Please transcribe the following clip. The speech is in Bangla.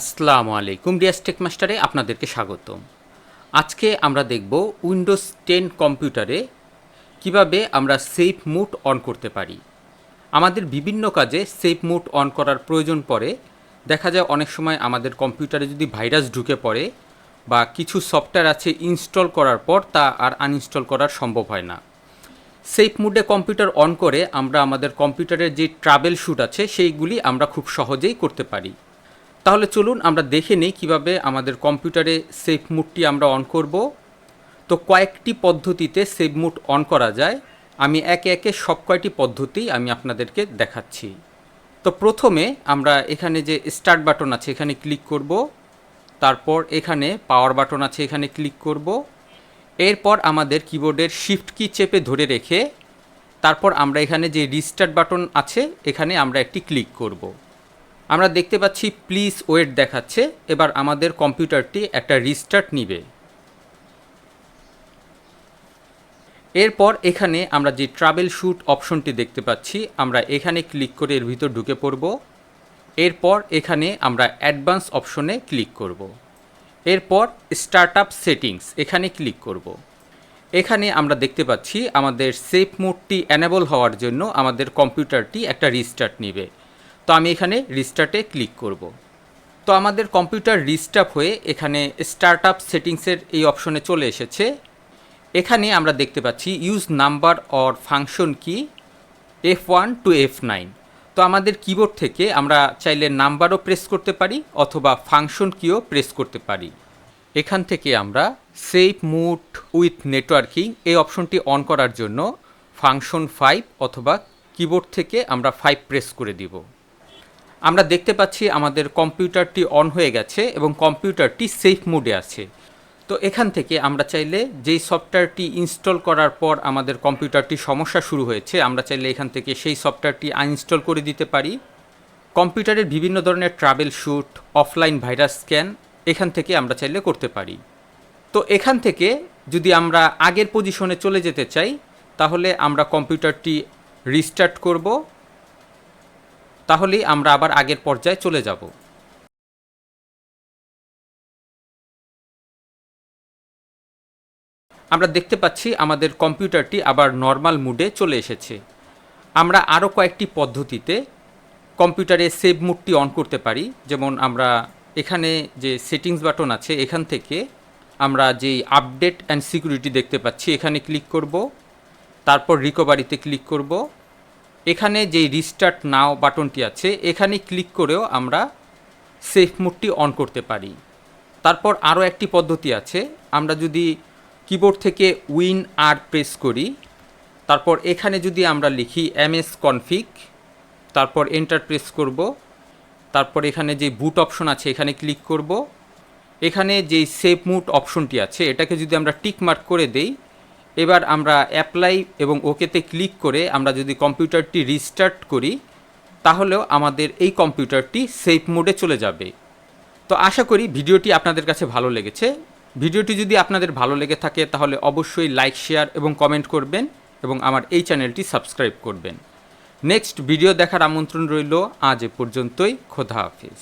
আসসালামু আলাইকুম রিয়াজ টেক মাস্টারে, আপনাদেরকে স্বাগতম। আজকে আমরা দেখব উইন্ডোজ টেন কম্পিউটারে কীভাবে আমরা সেফ মুড অন করতে পারি। আমাদের বিভিন্ন কাজে সেফ মুড অন করার প্রয়োজন পড়ে। দেখা যায় অনেক সময় আমাদের কম্পিউটারে যদি ভাইরাস ঢুকে পড়ে বা কিছু সফটওয়্যার আছে ইনস্টল করার পর তা আর আনইনস্টল করার সম্ভব হয় না। সেফ মুডে কম্পিউটার অন করে আমরা আমাদের কম্পিউটারের যে ট্রাভেল শ্যুট আছে, সেইগুলি আমরা খুব সহজেই করতে পারি। তাহলে চলুন আমরা দেখে নিই কীভাবে আমাদের কম্পিউটারে সেফ মুডটি আমরা অন করব। তো কয়েকটি পদ্ধতিতে সেভ মুড অন করা যায়। আমি একে একে সব কয়টি পদ্ধতি আমি আপনাদেরকে দেখাচ্ছি। তো প্রথমে আমরা এখানে যে স্টার্ট বাটন আছে এখানে ক্লিক করব। তারপর এখানে পাওয়ার বাটন আছে এখানে ক্লিক করব। এরপর আমাদের কিবোর্ডের শিফট কি চেপে ধরে রেখে তারপর আমরা এখানে যে রিস্টার্ট বাটন আছে এখানে আমরা একটি ক্লিক করব। আমরা দেখতে পাচ্ছি প্লিজ ওয়েট দেখাচ্ছে। এবার আমাদের কম্পিউটারটি একটা রিস্টার্ট নিবে। এরপর এখানে আমরা যে ট্রাভেল শ্যুট অপশনটি দেখতে পাচ্ছি, আমরা এখানে ক্লিক করে এর ভিতর ঢুকে পড়ব। এরপর এখানে আমরা অ্যাডভান্স অপশনে ক্লিক করব। এরপর স্টার্ট আপ সেটিংস এখানে ক্লিক করব। এখানে আমরা দেখতে পাচ্ছি, আমাদের সেফ মোডটি অ্যানেবল হওয়ার জন্য আমাদের কম্পিউটারটি একটা রিস্টার্ট নেবে। তো আমি এখানে রিস্টার্টে ক্লিক করব। তো আমাদের কম্পিউটার রিস্টার্ট হয়ে এখানে স্টার্ট আপ সেটিংসের এই অপশনে চলে এসেছে। এখানে আমরা দেখতে পাচ্ছি use number or function key F one to F nine তো আমাদের কিবোর্ড থেকে আমরা চাইলে নাম্বারও প্রেস করতে পারি অথবা ফাংশন কিও প্রেস করতে পারি। এখান থেকে আমরা সেফ মুড উইথ নেটওয়ার্কিং এই অপশনটি অন করার জন্য ফাংশন ফাইভ অথবা কিবোর্ড থেকে আমরা ফাইভ প্রেস করে দিব। আমরা দেখতে পাচ্ছি আমাদের কম্পিউটারটি অন হয়ে গেছে এবং কম্পিউটারটি সেফ মোডে আছে। তো এখান থেকে আমরা চাইলে যেই সফটওয়্যারটি ইনস্টল করার পর আমাদের কম্পিউটারটি সমস্যা শুরু হয়েছে, আমরা চাইলে এখান থেকে সেই সফটওয়্যারটি আনইনস্টল করে দিতে পারি। কম্পিউটারের বিভিন্ন ধরনের troubleshoot offline virus scan এখান থেকে আমরা চাইলে করতে পারি। তো এখান থেকে যদি আমরা আগের পজিশনে চলে যেতে চাই, তাহলে আমরা কম্পিউটারটি রিস্টার্ট করব। তাহলেই আমরা আবার আগের পর্যায়ে চলে যাব। আমরা দেখতে পাচ্ছি আমাদের কম্পিউটারটি আবার নর্মাল মুডে চলে এসেছে। আমরা আরও কয়েকটি পদ্ধতিতে কম্পিউটারে সেভ মুডটি অন করতে পারি। যেমন আমরা এখানে যে সেটিংস বাটন আছে, এখান থেকে আমরা যেই আপডেট অ্যান্ড সিকিউরিটি দেখতে পাচ্ছি, এখানে ক্লিক করব, তারপর রিকভারিতে ক্লিক করব এখানে যেই রিস্টার্ট নাও বাটনটি আছে, এখানে ক্লিক করেও আমরা সেফ মুডটি অন করতে পারি। তারপর আরও একটি পদ্ধতি আছে, আমরা যদি কিবোর্ড থেকে উইন আর প্রেস করি, তারপর এখানে যদি আমরা লিখি এম এস কনফিক তারপর এন্টার প্রেস করব, তারপর এখানে যে বুট অপশন আছে এখানে ক্লিক করব। এখানে যেই সেভ মুড অপশনটি আছে, এটাকে যদি আমরা টিক মার্ক করে দেই এবার আমরা অ্যাপ্লাই এবং ওকেতে ক্লিক করে আমরা যদি কম্পিউটারটি রিস্টার্ট করি, তাহলেও আমাদের এই কম্পিউটারটি সেফ মোডে চলে যাবে। তো আশা করি ভিডিওটি আপনাদের কাছে ভালো লেগেছে। ভিডিওটি যদি আপনাদের ভালো লেগে থাকে, তাহলে অবশ্যই লাইক শেয়ার এবং কমেন্ট করবেন এবং আমার এই চ্যানেলটি সাবস্ক্রাইব করবেন। নেক্সট ভিডিও দেখার আমন্ত্রণ রইল। আজ এ পর্যন্তই। খোদা হাফিজ।